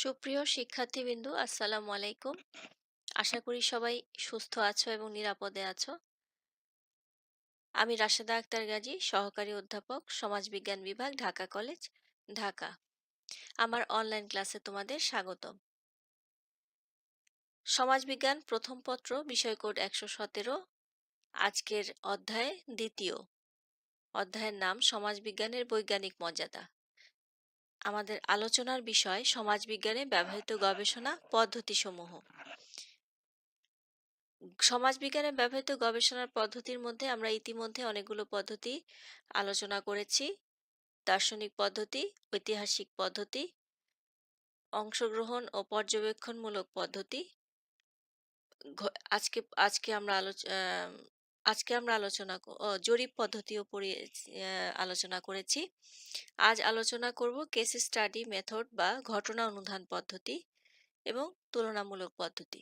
সুপ্রিয় শিক্ষার্থীবৃন্দু, আসসালামু আলাইকুম। আশা করি সবাই সুস্থ আছো এবং নিরাপদে আছো। আমি রাশেদা আক্তার গাজী, সহকারী অধ্যাপক, সমাজবিজ্ঞান বিভাগ, ঢাকা কলেজ, ঢাকা। আমার অনলাইন ক্লাসে তোমাদের স্বাগতম। সমাজবিজ্ঞান প্রথম পত্র, বিষয় কোড একশো সতেরো, আজকের অধ্যায় দ্বিতীয়। অধ্যায়ের নাম সমাজবিজ্ঞানের বৈজ্ঞানিক মর্যাদা। আমাদের আলোচনার বিষয় সমাজবিজ্ঞানে ব্যবহৃত গবেষণা পদ্ধতিসমূহ। সমাজবিজ্ঞানে ব্যবহৃত গবেষণার পদ্ধতির মধ্যে আমরা ইতিমধ্যে অনেকগুলো পদ্ধতি আলোচনা করেছি। দার্শনিক পদ্ধতি, ঐতিহাসিক পদ্ধতি, অংশগ্রহণ ও পর্যবেক্ষণমূলক পদ্ধতি। আজকে আজকে আমরা আলোচ আজকে আমরা আলোচনা জরিপ পদ্ধতিও পড়ে আলোচনা করেছি। আজ আলোচনা করব কেস স্টাডি মেথড বা ঘটনা অনুধান পদ্ধতি এবং তুলনামূলক পদ্ধতি।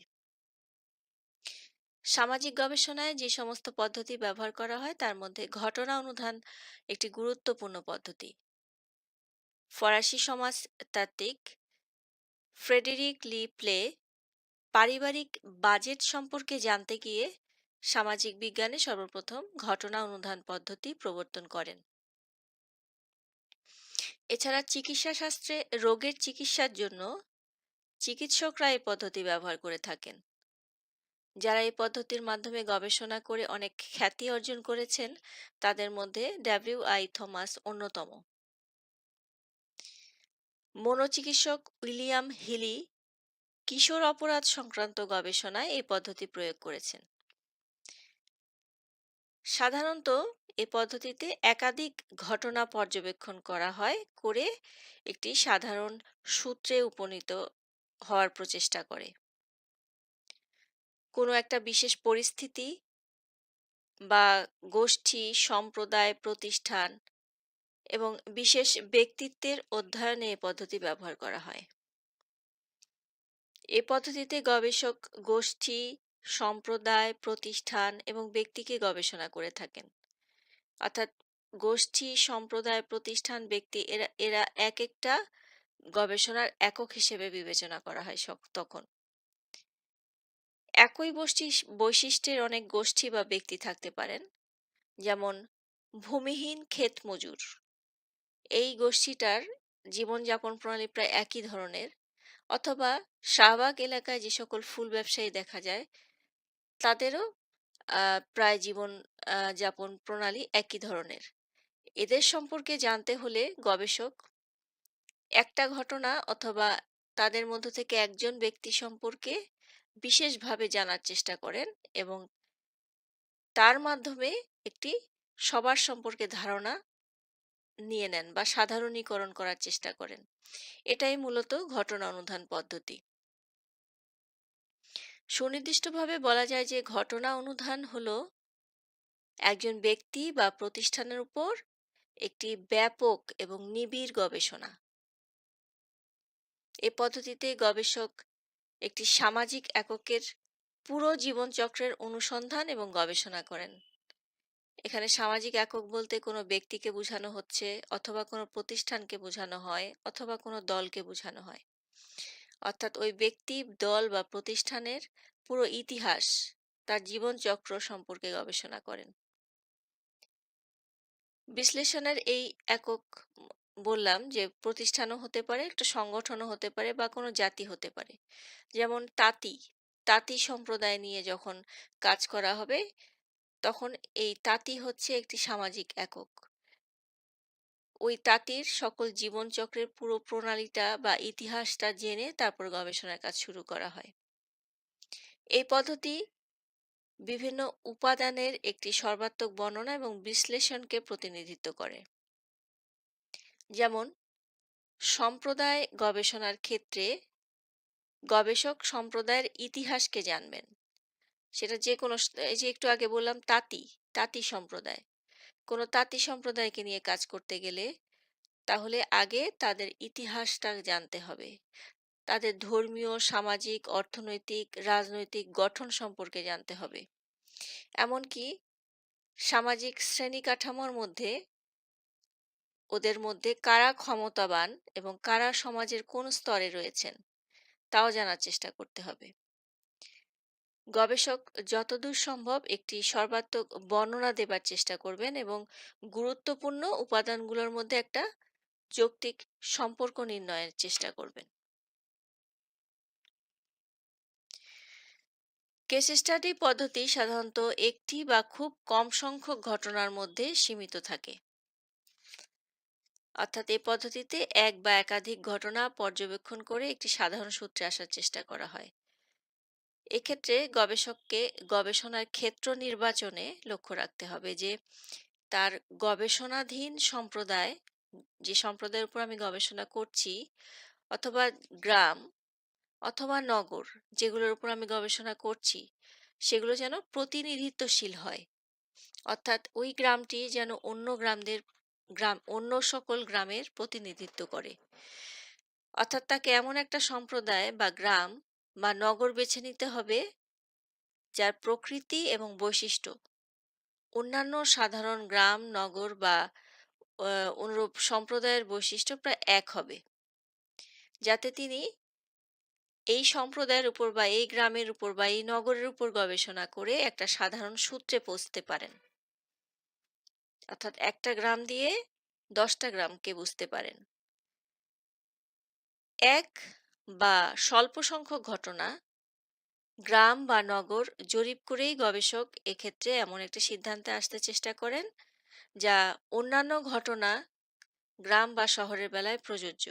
সামাজিক গবেষণায় যে সমস্ত পদ্ধতি ব্যবহার করা হয়, তার মধ্যে ঘটনা অনুধান একটি গুরুত্বপূর্ণ পদ্ধতি। ফরাসি সমাজতাত্ত্বিক ফ্রেডেরিক লি প্লে পারিবারিক বাজেট সম্পর্কে জানতে গিয়ে সামাজিক বিজ্ঞানে সর্বপ্রথম ঘটনা অনুধান পদ্ধতি প্রবর্তন করেন। এছাড়া চিকিৎসা শাস্ত্রে রোগের চিকিৎসার জন্য চিকিৎসকরা এই পদ্ধতি ব্যবহার করে থাকেন। যারা এই পদ্ধতির মাধ্যমে গবেষণা করে অনেক খ্যাতি অর্জন করেছেন, তাদের মধ্যে ডাব্লিউ আই থমাস অন্যতম। মনোচিকিৎসক উইলিয়াম হিলি কিশোর অপরাধ সংক্রান্ত গবেষণায় এই পদ্ধতি প্রয়োগ করেছেন। সাধারণত এ পদ্ধতিতে একাধিক ঘটনা পর্যবেক্ষণ করা হয় করে একটি সাধারণ সূত্রে উপনীত হওয়ার প্রচেষ্টা করে। কোনো একটা বিশেষ পরিস্থিতি বা গোষ্ঠী, সম্প্রদায়, প্রতিষ্ঠান এবং বিশেষ ব্যক্তিত্বের অধ্যয়নে এ পদ্ধতি ব্যবহার করা হয়। এ পদ্ধতিতে গবেষক, গোষ্ঠী সম্প্রদায়, প্রতিষ্ঠান এবং ব্যক্তিকে গবেষণা করে থাকেন। অর্থাৎ গোষ্ঠী, সম্প্রদায়, প্রতিষ্ঠান, ব্যক্তি এরা এরা এক একটা গবেষণার একক হিসেবে বিবেচনা করা হয় তখন। একই গোষ্ঠী বৈশিষ্ট্যের অনেক গোষ্ঠী বা ব্যক্তি থাকতে পারেন। যেমন ভূমিহীন ক্ষেত মজুর। এই গোষ্ঠীটার জীবনযাপন প্রণালী প্রায় একই ধরনের। অথবা শাহবাগ এলাকায় যে সকল ফুল ব্যবসায়ী দেখা যায় তাদেরও প্রায় জীবন যাপন প্রণালী একই ধরনের। এদের সম্পর্কে জানতে হলে গবেষক একটা ঘটনা অথবা তাদের মধ্য থেকে একজন ব্যক্তি সম্পর্কে বিশেষভাবে জানার চেষ্টা করেন এবং তার মাধ্যমে একটি সবার সম্পর্কে ধারণা নিয়ে নেন বা সাধারণীকরণ করার চেষ্টা করেন। এটাই মূলত ঘটনা অনুধান পদ্ধতি। সুনির্দিষ্টভাবে বলা যায় যে ঘটনা অনুধান হল একজন ব্যক্তি বা প্রতিষ্ঠানের উপর একটি ব্যাপক এবং নিবিড় গবেষণা। এ পদ্ধতিতে গবেষক একটি সামাজিক এককের পুরো জীবনচক্রের অনুসন্ধান এবং গবেষণা করেন। এখানে সামাজিক একক বলতে কোনো ব্যক্তিকে বোঝানো হচ্ছে, অথবা কোনো প্রতিষ্ঠানকে বোঝানো হয়, অথবা কোনো দলকে বোঝানো হয়। অর্থাৎ ওই ব্যক্তি, দল বা প্রতিষ্ঠানের পুরো ইতিহাস তার জীবনচক্র সম্পর্কে গবেষণা করেন। বিশ্লেষণের এই একক বললাম যে, প্রতিষ্ঠানও হতে পারে, একটা সংগঠনও হতে পারে বা কোনো জাতি হতে পারে। যেমন তাঁতি তাঁতি সম্প্রদায় নিয়ে যখন কাজ করা হবে, তখন এই তাঁতি হচ্ছে একটি সামাজিক একক। ওই তাঁতির সকল জীবনচক্রের পুরো প্রণালীটা বা ইতিহাসটা জেনে তারপর গবেষণার কাজ শুরু করা হয়। এই পদ্ধতি বিভিন্ন উপাদানের একটি সর্বাত্মক বর্ণনা এবং বিশ্লেষণকে প্রতিনিধিত্ব করে। যেমন, সম্প্রদায় গবেষণার ক্ষেত্রে গবেষক সম্প্রদায়ের ইতিহাসকে জানবেন। সেটা যে কোনো যে একটু আগে বললাম তাঁতি তাঁতি সম্প্রদায়। কোনো তাঁতি সম্প্রদায়কে নিয়ে কাজ করতে গেলে তাহলে আগে তাদের ইতিহাসটা জানতে হবে। তাদের ধর্মীয়, সামাজিক, অর্থনৈতিক, রাজনৈতিক গঠন সম্পর্কে জানতে হবে। এমনকি সামাজিক শ্রেণি কাঠামোর মধ্যে ওদের মধ্যে কারা ক্ষমতাবান এবং কারা সমাজের কোন স্তরে রয়েছেন, তাও জানার চেষ্টা করতে হবে। গবেষক যতদূর সম্ভব একটি সর্বাত্মক বর্ণনা দেবার চেষ্টা করবেন এবং গুরুত্বপূর্ণ উপাদানগুলোর মধ্যে একটা যৌক্তিক সম্পর্ক নির্ণয়ের চেষ্টা করবেন। কেস স্টাডি পদ্ধতি সাধারণত একটি বা খুব কম সংখ্যক ঘটনার মধ্যে সীমিত থাকে। অর্থাৎ এই পদ্ধতিতে এক বা একাধিক ঘটনা পর্যবেক্ষণ করে একটি সাধারণ সূত্রে আসার চেষ্টা করা হয়। এক্ষেত্রে গবেষককে গবেষণার ক্ষেত্র নির্বাচনে লক্ষ্য রাখতে হবে যে, তার গবেষণাধীন সম্প্রদায়, যে সম্প্রদায়ের উপর আমি গবেষণা করছি, অথবা গ্রাম অথবা নগর যেগুলোর উপর আমি গবেষণা করছি, সেগুলো যেন প্রতিনিধিত্বশীল হয়। অর্থাৎ ওই গ্রামটি যেন অন্য গ্রামদের গ্রাম, অন্য সকল গ্রামের প্রতিনিধিত্ব করে। অর্থাৎ তাকে এমন একটা সম্প্রদায় বা গ্রাম বা নগর বেছে নিতে হবে যার প্রকৃতি এবং বৈশিষ্ট্য। অন্যান্য সাধারণ গ্রাম, নগর বা অনুরূপ সম্প্রদায়ের বৈশিষ্ট্য প্রায় এক হবে। যাতে তিনি এই সম্প্রদায়ের উপর বা এই গ্রামের উপর বা এই নগরের উপর গবেষণা করে একটা সাধারণ সূত্রে পৌঁছতে পারেন। অর্থাৎ একটা গ্রাম দিয়ে দশটা গ্রামকে বুঝতে পারেন। এক বা স্বল্প সংখ্যক ঘটনা, গ্রাম বা নগর জরিপ করেই গবেষক এক্ষেত্রে এমন একটি সিদ্ধান্তে আসতে চেষ্টা করেন, যা অন্যান্য ঘটনা গ্রাম বা শহরের বেলায় প্রযোজ্য।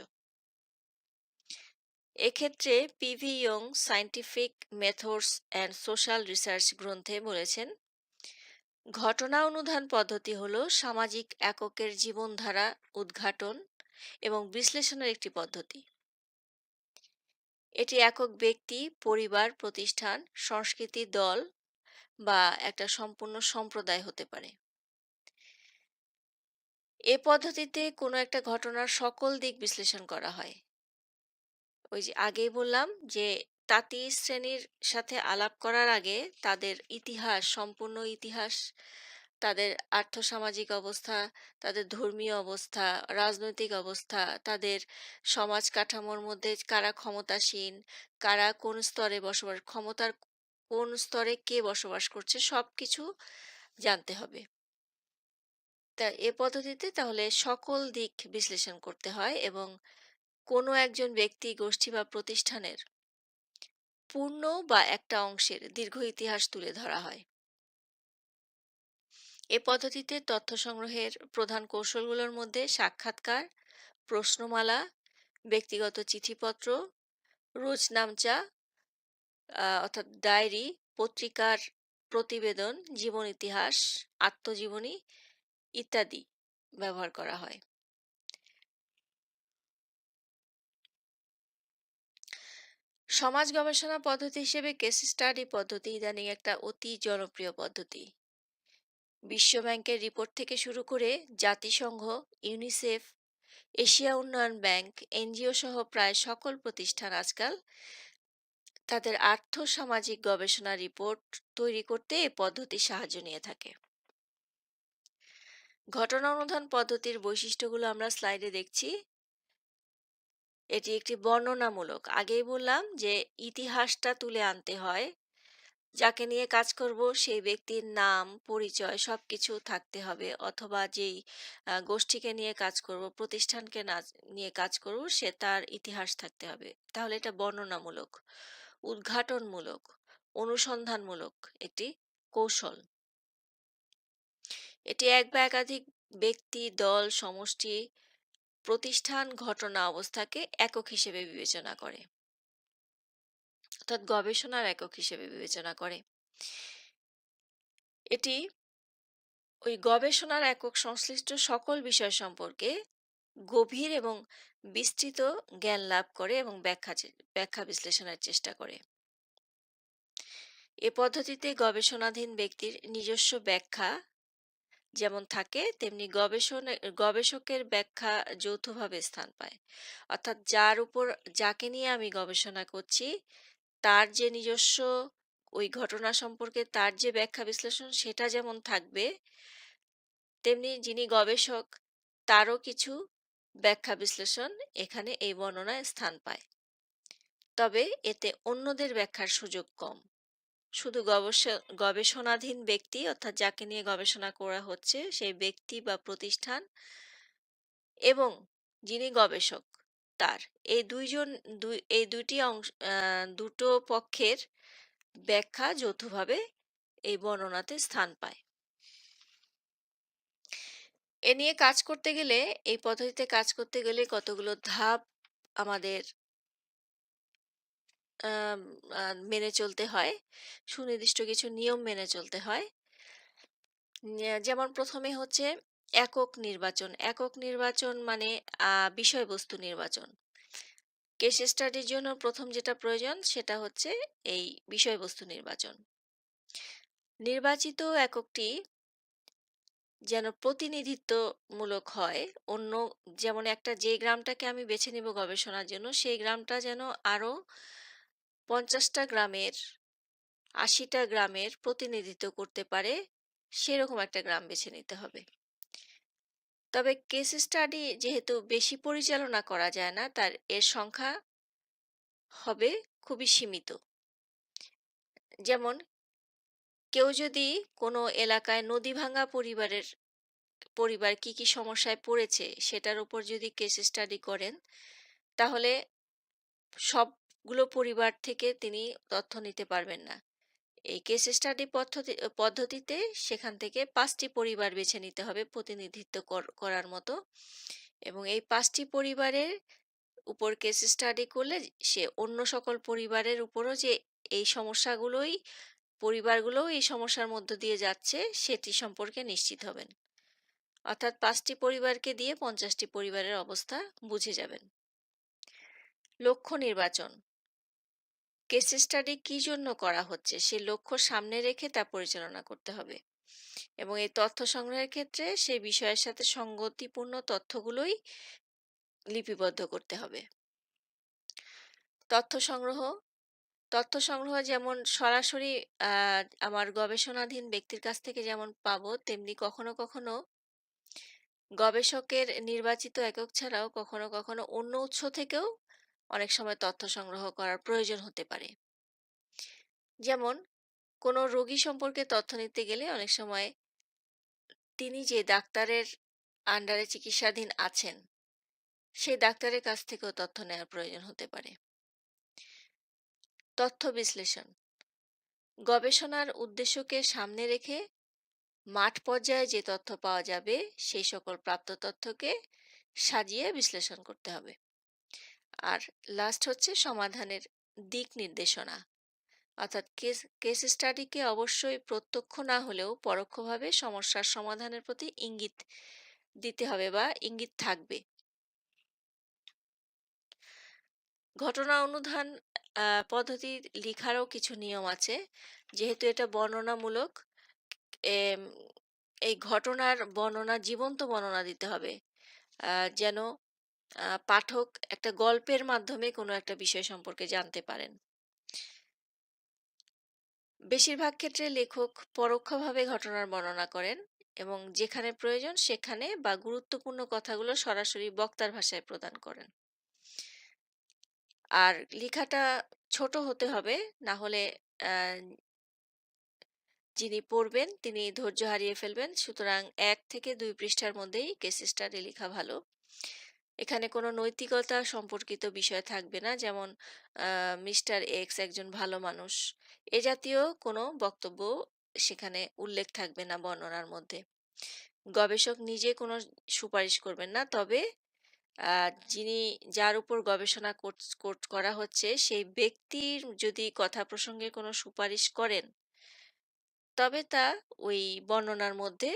এক্ষেত্রে PV Young scientific methods and social research গ্রন্থে বলেছেন, ঘটনা অনুধান পদ্ধতি হল সামাজিক এককের জীবনধারা উদ্ঘাটন এবং বিশ্লেষণের একটি পদ্ধতি। এটি একক ব্যক্তি, পরিবার, প্রতিষ্ঠান, সংস্কৃতি দল বা একটা সম্পূর্ণ সম্প্রদায় হতে পারে। এ পদ্ধতিতে কোনো একটা ঘটনার সকল দিক বিশ্লেষণ করা হয়। ওই যে আগেই বললাম যে, তাঁতি শ্রেণির সাথে আলাপ করার আগে তাদের ইতিহাস, সম্পূর্ণ ইতিহাস তাদের আর্থসামাজিক অবস্থা, তাদের ধর্মীয় অবস্থা, রাজনৈতিক অবস্থা, তাদের সমাজ কাঠামোর মধ্যে কারা ক্ষমতাসীন, কারা কোন স্তরে বসবাস, ক্ষমতার কোন স্তরে কে বসবাস করছে সব কিছু জানতে হবে। তা এ পদ্ধতিতে তাহলে সকল দিক বিশ্লেষণ করতে হয় এবং কোনো একজন ব্যক্তি, গোষ্ঠী বা প্রতিষ্ঠানের পূর্ণ বা একটা অংশের দীর্ঘ ইতিহাস তুলে ধরা হয়। এ পদ্ধতিতে তথ্য সংগ্রহের প্রধান কৌশলগুলোর মধ্যে সাক্ষাৎকার প্রশ্নমালা ব্যক্তিগত চিঠিপত্র রোজনামচা আহ, অর্থাৎ ডায়েরি পত্রিকার প্রতিবেদন জীবন ইতিহাস আত্মজীবনী ইত্যাদি ব্যবহার করা হয়। সমাজ গবেষণা পদ্ধতি হিসেবে কেস স্টাডি পদ্ধতি ইদানিং একটা অতি জনপ্রিয় পদ্ধতি। বিশ্ব ব্যাংকের রিপোর্ট থেকে শুরু করে জাতিসংঘ, ইউনিসেফ, এশিয়া উন্নয়ন ব্যাংক, এনজিও সহ প্রায় সকল প্রতিষ্ঠান আজকাল তাদের আর্থ সামাজিক গবেষণা রিপোর্ট তৈরি করতে এই পদ্ধতির সাহায্য নিয়ে থাকে। ঘটনা অনুধান পদ্ধতির বৈশিষ্ট্যগুলো আমরা স্লাইডে দেখছি। এটি একটি বর্ণনামূলক। আগেই বললাম যে ইতিহাসটা তুলে আনতে হয় যাকে নিয়ে কাজ করব, সেই ব্যক্তির নাম, পরিচয় সবকিছু থাকতে হবে। অথবা যেই গোষ্ঠীকে নিয়ে কাজ করব, প্রতিষ্ঠানকে না নিয়ে কাজ করব, সে তার ইতিহাস থাকতে হবে। তাহলে এটা বর্ণনামূলক, উদ্ঘাটনমূলক, অনুসন্ধানমূলক একটি কৌশল। এটি এক বা একাধিক ব্যক্তি, দল, সমষ্টি, প্রতিষ্ঠান, ঘটনা, অবস্থাকে একক হিসেবে বিবেচনা করে। অর্থাৎ গবেষণার একক হিসেবে বিবেচনা করে। এটি ওই গবেষণার একক সংশ্লিষ্ট সকল বিষয় সম্পর্কে গভীর এবং বিস্তৃত জ্ঞান লাভ করে এবং ব্যাখ্যা ব্যাখ্যা বিশ্লেষণের চেষ্টা করে। এ পদ্ধতিতে গবেষণাধীন ব্যক্তির নিজস্ব ব্যাখ্যা যেমন থাকে, তেমনি গবেষণা, গবেষকের ব্যাখ্যা যৌথভাবে স্থান পায়। অর্থাৎ যার উপর, যাকে নিয়ে আমি গবেষণা করছি তার যে নিজস্ব ওই ঘটনা সম্পর্কে তার যে ব্যাখ্যা বিশ্লেষণ সেটা যেমন থাকবে, তেমনি যিনি গবেষক তারও কিছু ব্যাখ্যা বিশ্লেষণ এখানে এই বর্ণনায় স্থান পায়। তবে এতে অন্যদের ব্যাখ্যার সুযোগ কম। শুধু গবেষ- গবেষণাধীন ব্যক্তি অর্থাৎ যাকে নিয়ে গবেষণা করা হচ্ছে, সেই ব্যক্তি বা প্রতিষ্ঠান এবং যিনি গবেষক তার। এই দুইজন, দুই, এই দুইটি অংশ দুটো পক্ষের ব্যাখ্যা যৌথভাবে এই বর্ণনাতে স্থান পায়। এ নিয়ে কাজ করতে গেলে, এই পদ্ধতিতে কাজ করতে গেলে কতগুলো ধাপ আমাদের মেনে চলতে হয়, সুনির্দিষ্ট কিছু নিয়ম মেনে চলতে হয়। যেমন প্রথমে হচ্ছে একক নির্বাচন। একক নির্বাচন মানে বিষয়বস্তু নির্বাচন। কেস স্টাডির জন্য প্রথম যেটা প্রয়োজন সেটা হচ্ছে এই বিষয়বস্তু নির্বাচন। নির্বাচিত এককটি যেন প্রতিনিধিত্বমূলক হয়, অন্য যেমন একটা যে গ্রামটাকে আমি বেছে নিব গবেষণার জন্য, সেই গ্রামটা যেন আরও পঞ্চাশটা গ্রামের, আশিটা গ্রামের প্রতিনিধিত্ব করতে পারে, সেরকম একটা গ্রাম বেছে নিতে হবে। তবে কেস স্টাডি যেহেতু বেশি পরিচালনা করা যায় না, তার এর সংখ্যা হবে খুবই সীমিত। যেমন, কেউ যদি কোনো এলাকায় নদী ভাঙা পরিবারের, পরিবার কি কি সমস্যায় পড়েছে সেটার উপর যদি কেস স্টাডি করেন, তাহলে সবগুলো পরিবার থেকে তিনি তথ্য নিতে পারবেন না। এই কেস স্টাডি পদ্ধতি, পদ্ধতিতে সেখান থেকে পাঁচটি পরিবার বেছে নিতে হবে প্রতিনিধিত্ব কর- করার মতো। এবং এই পাঁচটি পরিবারের উপর কেস স্টাডি করলে সে অন্য সকল পরিবারের উপরও যে এই সমস্যাগুলোই, পরিবারগুলোও এই সমস্যার মধ্য দিয়ে যাচ্ছে, সেটি সম্পর্কে নিশ্চিত হবেন। অর্থাৎ পাঁচটি পরিবারকে দিয়ে পঞ্চাশটি পরিবারের অবস্থা বুঝে যাবেন। লক্ষ্য নির্বাচন। কেস স্টাডি কি জন্য করা হচ্ছে? সে লক্ষ্য সামনে রেখে তা পরিচালনা করতে হবে। এবং এই তথ্য সংগ্রহের ক্ষেত্রে সেই বিষয়ের সাথে সঙ্গতিপূর্ণ তথ্যগুলোই লিপিবদ্ধ করতে হবে। তথ্য সংগ্রহ তথ্য সংগ্রহ যেমন সরাসরি আমার গবেষণাধীন ব্যক্তির কাছ থেকে যেমন পাবো, তেমনি কখনো কখনো গবেষকের নির্বাচিত একক ছাড়াও কখনো কখনো অন্য উৎস থেকেও অনেক সময় তথ্য সংগ্রহ করার প্রয়োজন হতে পারে। যেমন, কোনো রোগী সম্পর্কে তথ্য নিতে গেলে অনেক সময় তিনি যে ডাক্তারের আন্ডারে চিকিৎসাধীন আছেন, সেই ডাক্তারের কাছ থেকেও তথ্য নেওয়ার প্রয়োজন হতে পারে। তথ্য বিশ্লেষণ, গবেষণার উদ্দেশ্যকে সামনে রেখে মাঠ পর্যায়ে যে তথ্য পাওয়া যাবে, সেই সকল প্রাপ্ত তথ্যকে সাজিয়ে বিশ্লেষণ করতে হবে। আর লাস্ট হচ্ছে সমাধানের দিক নির্দেশনা। অর্থাৎ কেস কেস স্টাডিকে অবশ্যই প্রত্যক্ষ না হলেও পরোক্ষভাবে সমস্যার সমাধানের প্রতি ইঙ্গিত দিতে হবে বা ইঙ্গিত থাকবে। ঘটনা অনুধান পদ্ধতি লিখারও কিছু নিয়ম আছে। যেহেতু এটা বর্ণনামূলক এই ঘটনার বর্ণনা, জীবন্ত বর্ণনা দিতে হবে। যেন পাঠক একটা গল্পের মাধ্যমে কোনো একটা বিষয় সম্পর্কে জানতে পারেন। বেশিরভাগ ক্ষেত্রে লেখক পরোক্ষভাবে ঘটনার বর্ণনা করেন এবং যেখানে প্রয়োজন সেখানে বা গুরুত্বপূর্ণ কথাগুলো সরাসরি বক্তার ভাষায় প্রদান করেন। আর লেখাটা ছোট হতে হবে, না হলে যিনি পড়বেন তিনি ধৈর্য হারিয়ে ফেলবেন। সুতরাং এক থেকে দুই পৃষ্ঠার মধ্যেই কেস স্টাডি লেখা ভালো। এখানে কোনো নৈতিকতা সম্পর্কিত বিষয় থাকবে না। যেমন মিস্টার এক্স একজন ভালো মানুষ। এ জাতীয় কোনো বক্তব্য সেখানে উল্লেখ থাকবে না বর্ণনার মধ্যে। গবেষক নিজে কোনো সুপারিশ করবেন না। তবে যিনি যার উপর গবেষণা করা হচ্ছে, সেই ব্যক্তির যদি কথা প্রসঙ্গে কোনো সুপারিশ করেন, তবে তা ওই বর্ণনার মধ্যে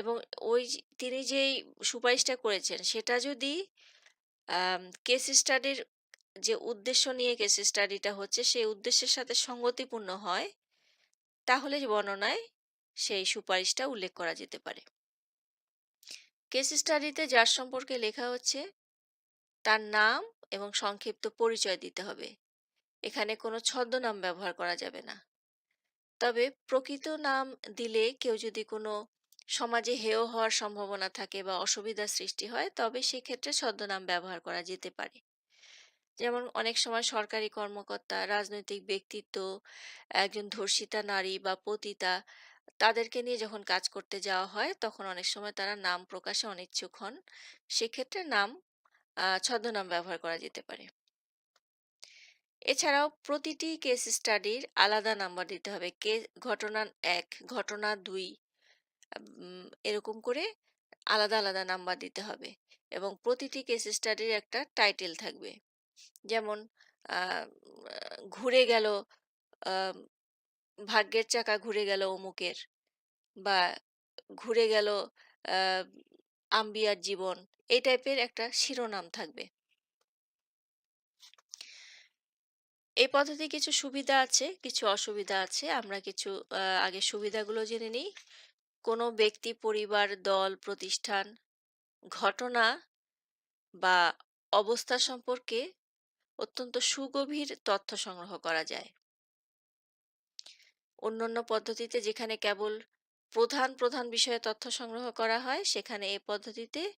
এবং ওই তিনি যেই সুপারিশটা করেছেন, সেটা যদি কেস স্টাডির যে উদ্দেশ্য নিয়ে কেস স্টাডিটা হচ্ছে, সেই উদ্দেশ্যের সাথে সঙ্গতিপূর্ণ হয়, তাহলে বর্ণনায় সেই সুপারিশটা উল্লেখ করা যেতে পারে। কেস স্টাডিতে যার সম্পর্কে লেখা হচ্ছে, তার নাম এবং সংক্ষিপ্ত পরিচয় দিতে হবে। এখানে কোনো ছদ্মনাম ব্যবহার করা যাবে না। তবে প্রকৃত নাম দিলে কেউ যদি কোনো সমাজে হেয় হওয়ার সম্ভাবনা থাকে বা অসুবিধার সৃষ্টি হয় তবে সেক্ষেত্রে ছদ্মনাম ব্যবহার করা যেতে পারে যেমন অনেক সময় সরকারি কর্মকর্তা, রাজনৈতিক ব্যক্তিত্ব, একজন ধর্ষিতা নারী বা পতিতা তাদেরকে নিয়ে যখন কাজ করতে যাওয়া হয় তখন অনেক সময় তারা নাম প্রকাশে অনিচ্ছুক হন। সেক্ষেত্রে নাম ছদ্মনাম ব্যবহার করা যেতে পারে। এছাড়াও প্রতিটি কেস স্টাডির আলাদা নাম্বার দিতে হবে। কে ঘটনা এক ঘটনা ২ উম এরকম করে আলাদা, আলাদা নাম্বার দিতে হবে এবং প্রতিটি কেস স্টাডির একটা টাইটেল থাকবে। যেমন ঘুরে গেল ভাগ্যের চাকা ঘুরে গেল অমুকের বা ঘুরে গেল আম্বিয়ার জীবন। এই টাইপের একটা শিরোনাম থাকবে। এই পদ্ধতির কিছু সুবিধা আছে, কিছু অসুবিধা আছে। আমরা কিছু আগে সুবিধাগুলো জেনে নিই। কোনো ব্যক্তি, পরিবার, দল, প্রতিষ্ঠান, ঘটনা বা অবস্থা সম্পর্কে অত্যন্ত সুগভীর তথ্য সংগ্রহ করা যায়। অন্যান্য পদ্ধতিতে যেখানে কেবল প্রধান, প্রধান বিষয়ে তথ্য সংগ্রহ করা হয়, সেখানে এ পদ্ধতিতে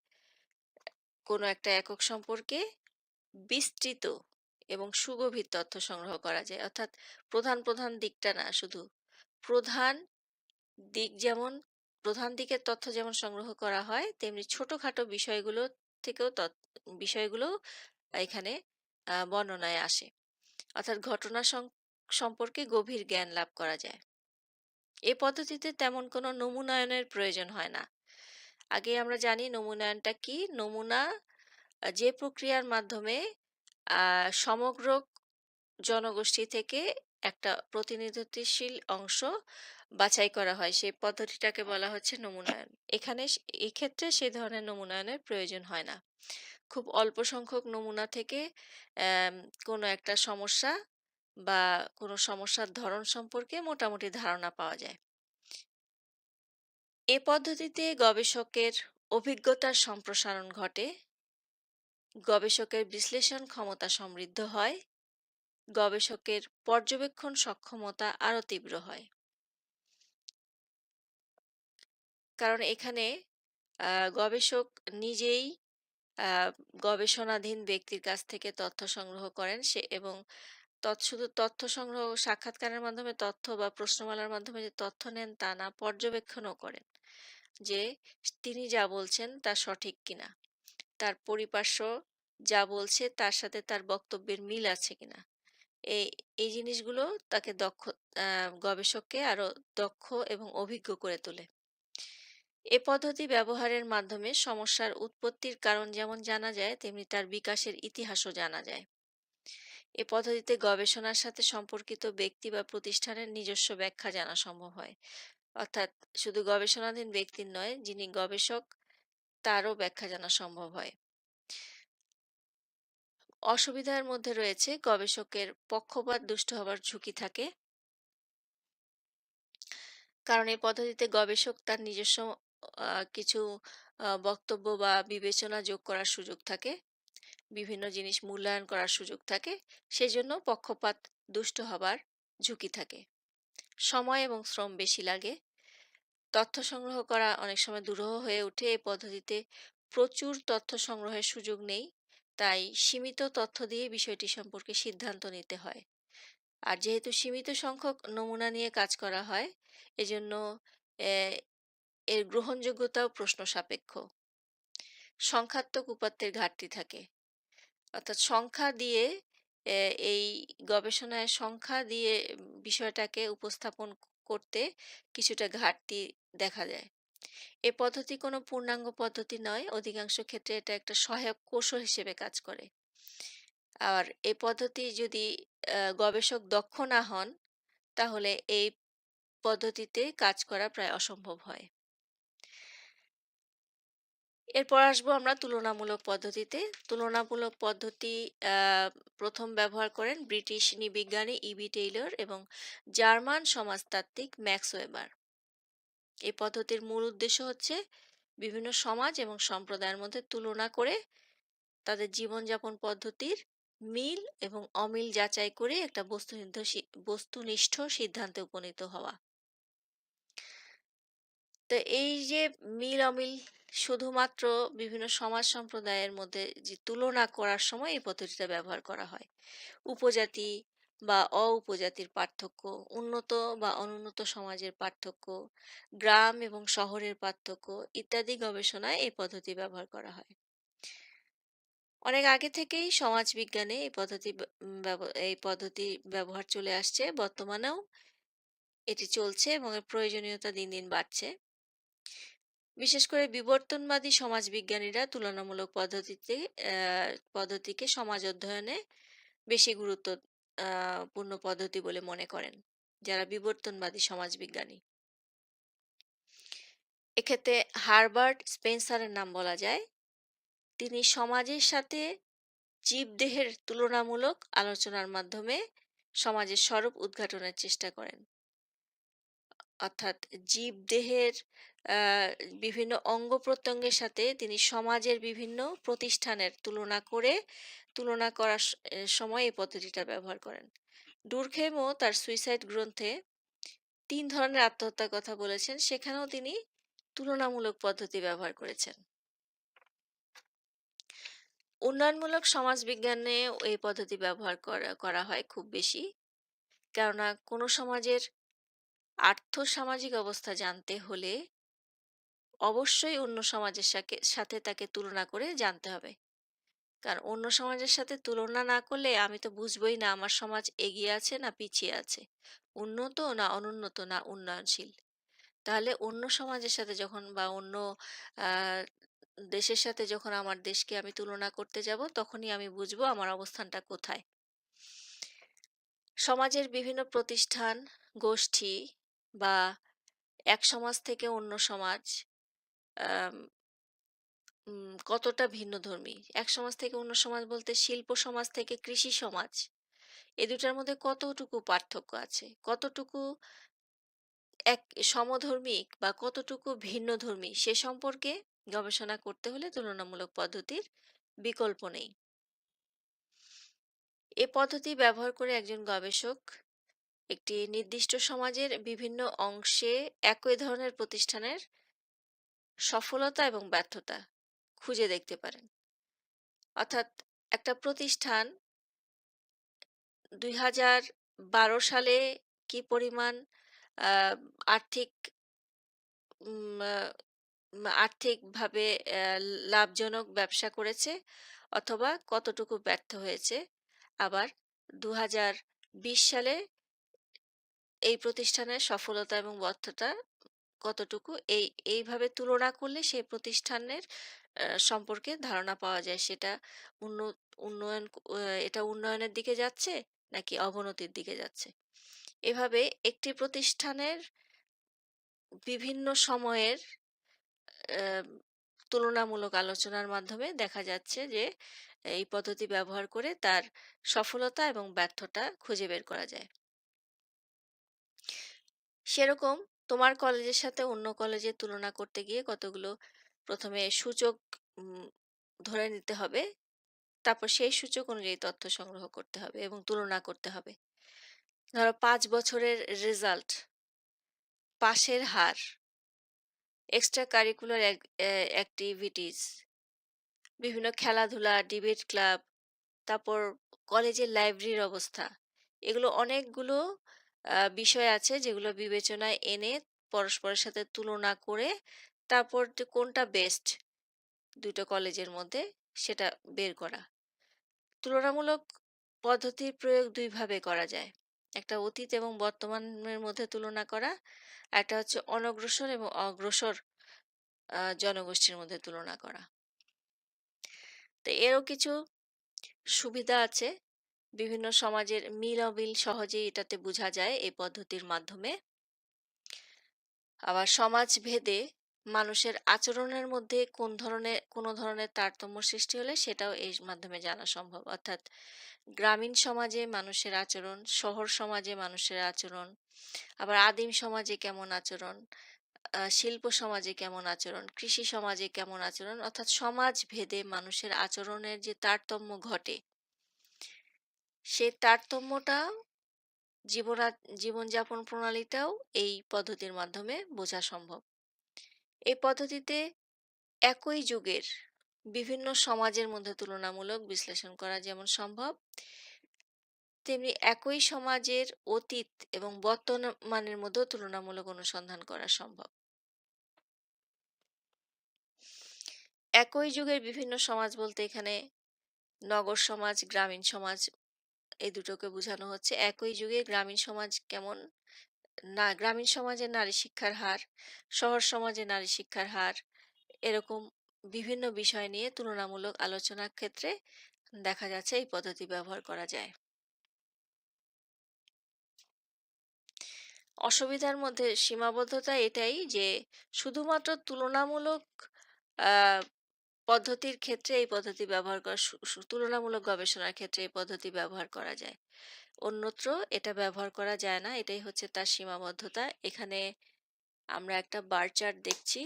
কোনো একটা একক সম্পর্কে বিস্তৃত এবং সুগভীর তথ্য সংগ্রহ করা যায়। অর্থাৎ প্রধান, প্রধান দিকটা না শুধু। প্রধান দিক যেমন প্রধান দিকের তথ্য যেমন সংগ্রহ করা হয়, তেমনি ছোটখাটো বিষয়গুলো থেকেও বিষয়গুলো এখানে বর্ণনায় আসে। অর্থাৎ ঘটনা সম্পর্কে গভীর জ্ঞান লাভ করা যায়। এ পদ্ধতিতে তেমন কোনো নমুনায়নের প্রয়োজন হয় না। আগে আমরা জানি নমুনায়নটা কি? নমুনা যে প্রক্রিয়ার মাধ্যমে সমগ্র জনগোষ্ঠী থেকে একটা প্রতিনিধিত্বশীল অংশ বাছাই করা হয়। সেই পদ্ধতিটাকে বলা হচ্ছে নমুনায়ন। এখানে এক্ষেত্রে সে ধরনের নমুনায়নের প্রয়োজন হয় না। খুব অল্প সংখ্যক নমুনা থেকে কোনো একটা সমস্যা বা কোনো সমস্যার ধরন সম্পর্কে মোটামুটি ধারণা পাওয়া যায়। এ পদ্ধতিতে গবেষকের অভিজ্ঞতার সম্প্রসারণ ঘটে। গবেষকের বিশ্লেষণ ক্ষমতা সমৃদ্ধ হয়। গবেষকের পর্যবেক্ষণ সক্ষমতা আরও তীব্র হয়। কারণ এখানে গবেষক নিজেই গবেষণাধীন ব্যক্তির কাছ থেকে তথ্য সংগ্রহ করেন সে এবং শুধু তথ্য সংগ্রহ সাক্ষাৎকারের মাধ্যমে তথ্য বা প্রশ্নমালার মাধ্যমে যে তথ্য নেন তা না, পর্যবেক্ষণও করেন। যে তিনি যা বলছেন তা সঠিক কিনা। তার পরিপার্শ্ব যা বলছে তার সাথে তার বক্তব্যের মিল আছে কিনা। এই, এই জিনিসগুলো তাকে দক্ষ গবেষককে আরও দক্ষ এবং অভিজ্ঞ করে তোলে। এ পদ্ধতি ব্যবহারের মাধ্যমে সমস্যার উৎপত্তির কারণ যেমন জানা যায়, তেমনি তার বিকাশের ইতিহাসও জানা যায়। এ পদ্ধতিতে গবেষণার সাথে সম্পর্কিত ব্যক্তি বা প্রতিষ্ঠানের নিজস্ব ব্যাখ্যা জানা সম্ভব হয়। অর্থাৎ শুধু গবেষণাধীন ব্যক্তির নয়, যিনি গবেষক তারও ব্যাখ্যা জানা সম্ভব হয়। অসুবিধার মধ্যে রয়েছে গবেষকের পক্ষপাত দুষ্ট হবার ঝুঁকি থাকে। কারণ এই পদ্ধতিতে গবেষক তার নিজস্ব কিছু বক্তব্য বা বিবেচনা যোগ করার সুযোগ থাকে। বিভিন্ন জিনিস মূল্যায়ন করার সুযোগ থাকে। সেজন্য পক্ষপাত দুষ্ট হবার ঝুঁকি থাকে। সময় এবং শ্রম বেশি লাগে। তথ্য সংগ্রহ করা অনেক সময় দুরূহ হয়ে ওঠে। এ পদ্ধতিতে প্রচুর তথ্য সংগ্রহের সুযোগ নেই। তাই সীমিত তথ্য দিয়ে বিষয়টি সম্পর্কে সিদ্ধান্ত নিতে হয়। আর যেহেতু সীমিত সংখ্যক নমুনা নিয়ে কাজ করা হয়, এজন্য এর গ্রহণযোগ্যতাও প্রশ্ন-সাপেক্ষ। সংখ্যাত্মক উপাত্তের ঘাটতি থাকে। অর্থাৎ সংখ্যা দিয়ে এই গবেষণায় সংখ্যা দিয়ে বিষয়টাকে উপস্থাপন করতে কিছুটা ঘাটতি দেখা যায়। এ পদ্ধতি কোনো পূর্ণাঙ্গ পদ্ধতি নয়। অধিকাংশ ক্ষেত্রে এটা একটা সহায়ক কৌশল হিসেবে কাজ করে। আর এই পদ্ধতি যদি গবেষক দক্ষ না হন, তাহলে এই পদ্ধতিতে কাজ করা প্রায় অসম্ভব হয়। এরপর আসব আমরা তুলনামূলক পদ্ধতিতে। তুলনামূলক পদ্ধতি ১ম ব্যবহার করেন ব্রিটিশ নৃবিজ্ঞানী ইবি টেইলর এবং জার্মান সমাজতাত্ত্বিক ম্যাক্স ওয়েবার। এই পদ্ধতির মূল উদ্দেশ্য হচ্ছে বিভিন্ন সমাজ এবং সম্প্রদায়ের মধ্যে তুলনা করে তাদের জীবনযাপন পদ্ধতির মিল এবং অমিল যাচাই করে একটা বস্তুনিষ্ঠ সিদ্ধান্তে উপনীত হওয়া। তো এই যে মিল অমিল শুধুমাত্র বিভিন্ন সমাজ সম্প্রদায়ের মধ্যে যে তুলনা করার সময় এই পদ্ধতিটা ব্যবহার করা হয় উপজাতি বা অ-উপজাতির পার্থক্য, উন্নত বা অনুন্নত সমাজের পার্থক্য, গ্রাম এবং শহরের পার্থক্য ইত্যাদি গবেষণায় এই পদ্ধতি ব্যবহার করা হয়। অনেক আগে থেকেই সমাজবিজ্ঞানে এই পদ্ধতি এই পদ্ধতি ব্যবহার চলে আসছে। বর্তমানেও এটি চলছে এবং এর প্রয়োজনীয়তা দিন, দিন বাড়ছে। বিশেষ করে বিবর্তনবাদী সমাজবিজ্ঞানীরা তুলনামূলক পদ্ধতিতে পদ্ধতিকে সমাজ অধ্যয়নে বেশি গুরুত্ব আ পূর্ণ পদ্ধতি বলে মনে করেন। যারা বিবর্তনবাদী সমাজবিজ্ঞানী। এক্ষেত্রে হারবার্ট স্পেন্সারের নাম বলা যায়। তিনি সমাজের সাথে জীবদেহের তুলনামূলক আলোচনার মাধ্যমে সমাজের স্বরূপ উদ্ঘাটনের চেষ্টা করেন। অর্থাৎ জীবদেহের বিভিন্ন অঙ্গ-প্রত্যঙ্গের সাথে তিনি সমাজের বিভিন্ন প্রতিষ্ঠানের তুলনা করে, তুলনা করার সময় এই পদ্ধতিটা ব্যবহার করেন। ডুরখেমও তার সুইসাইড গ্রন্থে তিন ধরনের আত্মহত্যার কথা বলেছেন। সেখানেও তিনি তুলনামূলক পদ্ধতি ব্যবহার করেছেন। উন্নয়নমূলক সমাজবিজ্ঞানেও এই পদ্ধতি ব্যবহার করা হয় খুব বেশি। কেননা কোনো সমাজের আর্থ-সামাজিক অবস্থা জানতে হলে অবশ্যই অন্য সমাজের সাথে তাকে তুলনা করে জানতে হবে। কারণ অন্য সমাজের সাথে তুলনা না করলে আমি তো বুঝবই না আমার সমাজ এগিয়ে আছে না পিছিয়ে আছে। উন্নত না অনুন্নত না উন্নয়নশীল। তাহলে অন্য সমাজের সাথে যখন বা অন্য দেশের সাথে যখন আমার দেশকে আমি তুলনা করতে যাব তখনই আমি বুঝব আমার অবস্থানটা কোথায়। সমাজের বিভিন্ন প্রতিষ্ঠান, গোষ্ঠী বা এক সমাজ থেকে অন্য সমাজ, আম উম কতটা ভিন্নধর্মী। এক সমাজ থেকে অন্য সমাজ বলতে শিল্প সমাজ থেকে কৃষি সমাজ। এ দুটার মধ্যে কতটুকু পার্থক্য আছে? কতটুকু এক সমধর্মিক বা কতটুকু ভিন্নধর্মী সে সম্পর্কে গবেষণা করতে হলে তুলনামূলক পদ্ধতির বিকল্প নেই। এ পদ্ধতি ব্যবহার করে একজন গবেষক একটি নির্দিষ্ট সমাজের বিভিন্ন অংশে একই ধরনের প্রতিষ্ঠানের সফলতা এবং ব্যর্থতা খুঁজে দেখতে পারেন। অর্থাৎ একটা প্রতিষ্ঠান ২০১২ সালে কি পরিমাণ আর্থিক আর্থিকভাবে লাভজনক ব্যবসা করেছে অথবা কতটুকু ব্যর্থ হয়েছে। আবার ২০২০ সালে এই প্রতিষ্ঠানের সফলতা এবং ব্যর্থতা কতটুকু এই, এইভাবে তুলনা করলে সেই প্রতিষ্ঠানের সম্পর্কে ধারণা পাওয়া যায়। সেটা উন্ন, উন্নয়ন এটা উন্নয়নের দিকে যাচ্ছে নাকি অবনতির দিকে যাচ্ছে। এভাবে একটি প্রতিষ্ঠানের বিভিন্ন সময়ের তুলনামূলক আলোচনার মাধ্যমে দেখা যাচ্ছে যে, এই পদ্ধতি ব্যবহার করে তার সফলতা এবং ব্যর্থতা খুঁজে বের করা যায়। সেরকম তোমার কলেজের সাথে অন্য কলেজের তুলনা করতে গিয়ে কতগুলো প্রথমে সূচক ধরে নিতে হবে। তারপর সেই সূচক অনুযায়ী তথ্য সংগ্রহ করতে হবে এবং তুলনা করতে হবে। ধরো পাঁচ বছরের রেজাল্ট, পাশের হার, এক্সট্রা কারিকুলার অ্যাক অ্যাক্টিভিটিস, বিভিন্ন খেলাধুলা, ডিবেট ক্লাব, তারপর কলেজের লাইব্রেরির অবস্থা। এগুলো অনেকগুলো বিষয় আছে যেগুলো বিবেচনায় এনে পরস্পরের সাথে তুলনা করে তারপর কোনটা বেস্ট ২ টো কলেজের মধ্যে সেটা বের করা। তুলনামূলক পদ্ধতির প্রয়োগ ২ ভাবে করা যায়। একটা অতীত এবং বর্তমানের মধ্যে তুলনা করা। একটা হচ্ছে অনগ্রসর এবং অগ্রসর জনগোষ্ঠীর মধ্যে তুলনা করা। তো এরও কিছু সুবিধা আছে। বিভিন্ন সমাজের মিল-অমিল সহজেই এটাতে বোঝা যায় এই পদ্ধতির মাধ্যমে। আবার সমাজ ভেদে মানুষের আচরণের মধ্যে কোন ধরনের কোন ধরনের তারতম্য সৃষ্টি হলে সেটাও এর মাধ্যমে জানা সম্ভব। অর্থাৎ গ্রামীণ সমাজে মানুষের আচরণ, শহর সমাজে মানুষের আচরণ, আবার আদিম সমাজে কেমন আচরণ, শিল্প সমাজে কেমন আচরণ, কৃষি সমাজে কেমন আচরণ অর্থাৎ সমাজ ভেদে মানুষের আচরণের যে তারতম্য ঘটে সে তারতম্যটা জীবনা জীবনযাপন প্রণালীটাও এই পদ্ধতির মাধ্যমে বোঝা সম্ভব। এই পদ্ধতিতে একই যুগের বিভিন্ন সমাজের মধ্যে তুলনামূলক বিশ্লেষণ করা যেমন সম্ভব, তেমনি একই সমাজের অতীত এবং বর্তমানের মধ্যেও তুলনামূলক অনুসন্ধান করা সম্ভব। একই যুগের বিভিন্ন সমাজ বলতে এখানে নগর সমাজ, গ্রামীণ সমাজ এই দুটোকে বোঝানো হচ্ছে। একই যুগে গ্রামীণ সমাজ কেমন না গ্রামীণ সমাজে নারী শিক্ষার হার, শহর সমাজে নারী শিক্ষার হার এরকম বিভিন্ন বিষয় নিয়ে তুলনামূলক আলোচনার ক্ষেত্রে দেখা যাচ্ছে এই পদ্ধতি ব্যবহার করা যায়। অসুবিধার মধ্যে সীমাবদ্ধতা এটাই যে শুধুমাত্র তুলনামূলক পদ্ধতির ক্ষেত্রে এই পদ্ধতি ব্যবহার করা তুলনামূলক গবেষণার ক্ষেত্রে এই পদ্ধতি ব্যবহার করা যায়। অন্যত্র এটা ব্যবহার করা যায় না। এটাই হচ্ছে তার সীমাবদ্ধতা। এখানে আমরা একটা বার চার্ট দেখছি।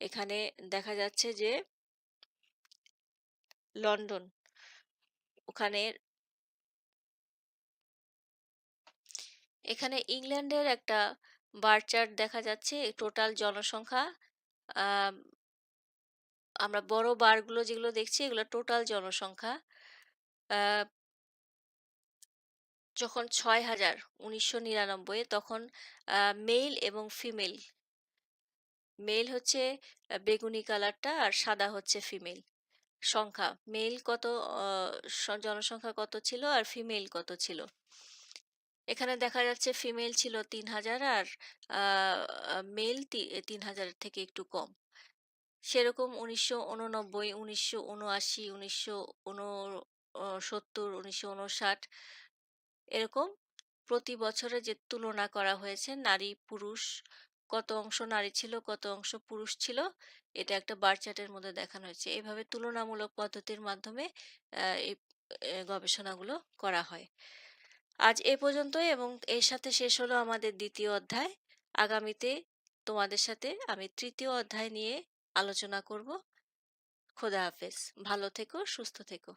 এখানে দেখা যাচ্ছে যে লন্ডন, ওখানে এখানে ইংল্যান্ডের একটা বার চার্ট দেখা যাচ্ছে। টোটাল জনসংখ্যা আমরা বড় বারগুলো যেগুলো দেখছি এগুলো টোটাল জনসংখ্যা। যখন ৬,০০০ ১৯৯৯ এ তখন মেল এবং ফিমেল মেল হচ্ছে বেগুনি কালারটা আর সাদা হচ্ছে ফিমেল। সংখ্যা মেল কত জনসংখ্যা কত ছিল আর ফিমেল কত ছিল। এখানে দেখা যাচ্ছে ফিমেল ছিল ৩,০০০ আর আ আ মেল তি ৩,০০০ এর থেকে একটু কম। সেরকম ১৯৮৯, ১৯৭৯, ১৯৬৯, ১৯৫৯ এরকম প্রতি বছরে যে তুলনা করা হয়েছে নারী পুরুষ কত অংশ নারী ছিল, কত অংশ পুরুষ ছিল এটা একটা বার চার্টের মধ্যে দেখানো হয়েছে। এভাবে তুলনামূলক পদ্ধতির মাধ্যমে এই গবেষণাগুলো করা হয়। আজ এ পর্যন্তই এবং এর সাথে শেষ হলো আমাদের দ্বিতীয় অধ্যায়। আগামীতে তোমাদের সাথে আমি তৃতীয় অধ্যায় নিয়ে আলোচনা করব। খোদা হাফেজ। ভালো থেকো, সুস্থ থেকো।